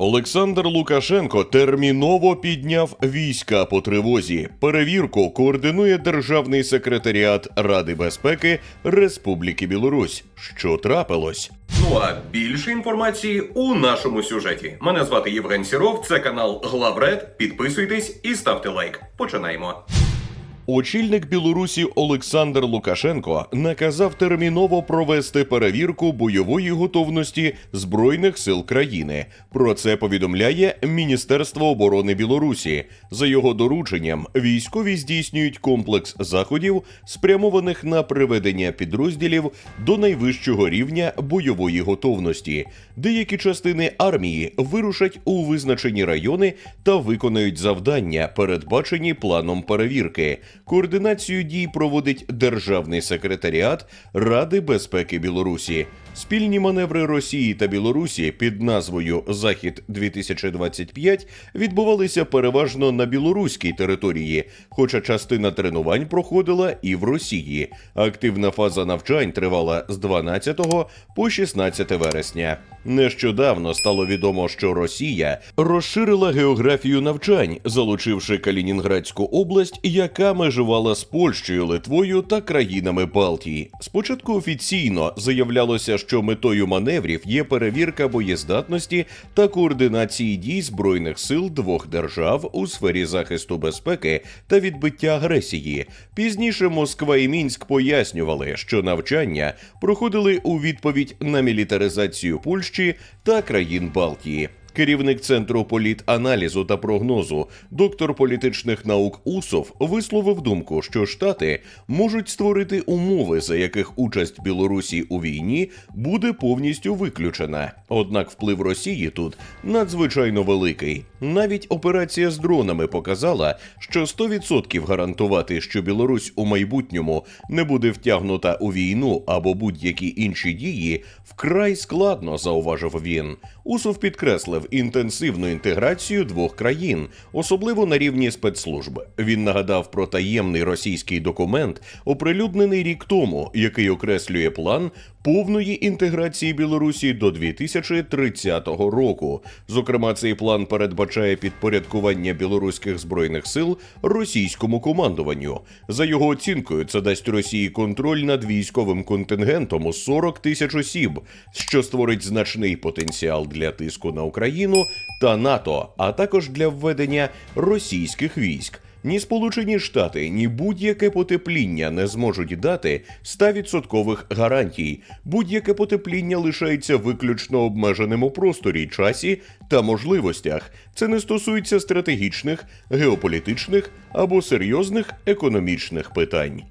Олександр Лукашенко терміново підняв війська по тривозі. Перевірку координує Державний секретаріат Ради безпеки Республіки Білорусь. Що трапилось? Ну а більше інформації у нашому сюжеті. Мене звати Євген Сіров, це канал Главред. Підписуйтесь і ставте лайк. Починаємо. Очільник Білорусі Олександр Лукашенко наказав терміново провести перевірку бойової готовності збройних сил країни. Про це повідомляє Міністерство оборони Білорусі. За його дорученням, військові здійснюють комплекс заходів, спрямованих на приведення підрозділів до найвищого рівня бойової готовності. Деякі частини армії вирушать у визначені райони та виконають завдання, передбачені планом перевірки. Координацію дій проводить Державний секретаріат Ради безпеки Білорусі. Спільні маневри Росії та Білорусі під назвою Захід 2025 відбувалися переважно на білоруській території, хоча частина тренувань проходила і в Росії. Активна фаза навчань тривала з 12 по 16 вересня. Нещодавно стало відомо, що Росія розширила географію навчань, залучивши Калінінградську область, яка межувала з Польщею, Литвою та країнами Балтії. Спочатку офіційно заявлялося, що метою маневрів є перевірка боєздатності та координації дій збройних сил двох держав у сфері захисту безпеки та відбиття агресії. Пізніше Москва і Мінськ пояснювали, що навчання проходили у відповідь на мілітаризацію Польщі та країн Балтії. Керівник центру політаналізу та прогнозу, доктор політичних наук Усов, висловив думку, що Штати можуть створити умови, за яких участь Білорусі у війні буде повністю виключена. Однак вплив Росії тут надзвичайно великий. Навіть операція з дронами показала, що 100% гарантувати, що Білорусь у майбутньому не буде втягнута у війну або будь-які інші дії, вкрай складно, зауважив він. Усов підкреслив інтенсивну інтеграцію двох країн, особливо на рівні спецслужб. Він нагадав про таємний російський документ, оприлюднений рік тому, який окреслює план повної інтеграції Білорусі до 2030 року. Зокрема, цей план передбачає підпорядкування білоруських збройних сил російському командуванню. За його оцінкою, це дасть Росії контроль над військовим контингентом у 40 тисяч осіб, що створить значний потенціал для тиску на Україну та НАТО, а також для введення російських військ. Ні Сполучені Штати, ні будь-яке потепління не зможуть дати 100% гарантій. Будь-яке потепління лишається виключно обмеженим у просторі, часі та можливостях. Це не стосується стратегічних, геополітичних або серйозних економічних питань.